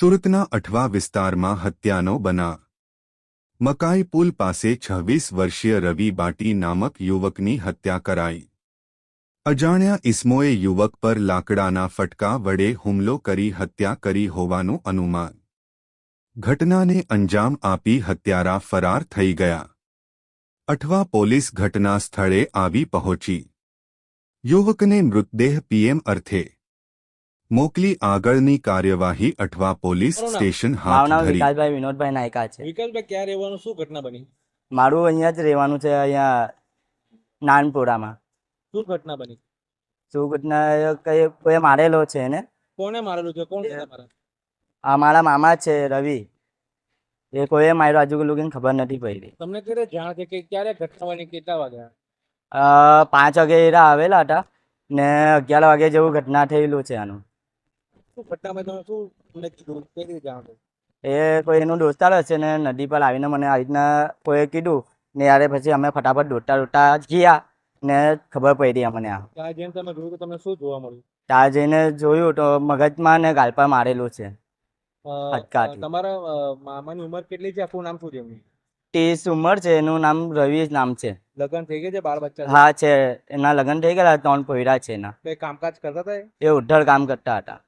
સુરતના અઠવા વિસ્તારમાં હત્યાનો બનાવ મકાઈ પુલ પાસે છવ્વીસ વર્ષીય રવિ બાટી નામક યુવકની હત્યા કરાઈ અજાણ્યા ઇસમોએ યુવક પર લાકડાના ફટકા વડે હુમલો કરી હત્યા કરી હોવાનું અનુમાન ઘટનાને અંજામ આપી હત્યારા ફરાર થઈ ગયા અઠવા પોલીસ ઘટના સ્થળે આવી પહોંચી યુવકને મૃતદેહ પીએમ અર્થે મોકલી આગળની કાર્યવાહી અઠવા પોલીસ સ્ટેશન હાથ ધરી. વિકાસભાઈ વિનોદભાઈ નાયકા છે. વિકાસભાઈ ક્યાં રહેવાનું શું ઘટના બની? મારું અહીંયા જ રહેવાનું છે અહીંયા નાનપુરામાં. શું ઘટના બની? શું ઘટના કઈ કોઈ મારેલો છે એને? કોને મારેલું છે? કોણ આ મારા મામા છે રવિ. એ કોઈએ માર્યો આજુ લોકોને ખબર નથી પડી. તમને ક્યારે જાણ છે કે ક્યારે ઘટના બની કેટલા વાગ્યા? પાંચ વાગે એરા આવેલા હતા ને અગિયાર વાગે જેવું ઘટના થયેલું છે આનું. શું ઘટનામાં તમે શું તમને કીધું? કઈ રીતે જાણ એ કોઈ એનું દોસ્તાર હશે ને નદી પર આવીને મને આવી રીતના કોઈએ કીધું ને યારે પછી અમે ફટાફટ દોડતા દોડતા ગયા ને ખબર પડી અમને આ. ત્યાં જઈને તમે જોયું તો તમને શું જોવા મળ્યું? ત્યાં જઈને જોયું તો મગજમાં ને ગાલ પર મારેલું છે. તમારા મામાની ઉંમર કેટલી છે? આખું નામ શું છે એમનું? ત્રીસ ઉંમર છે એનું નામ રવિ નામ છે. લગ્ન થઈ ગયા છે બાળ બચ્ચા હા છે. એના લગ્ન થઈ ગયા ત્રણ પોયરા છે એના. કામકાજ કરતા હતા એ? ઉઢળ કામ કરતા હતા.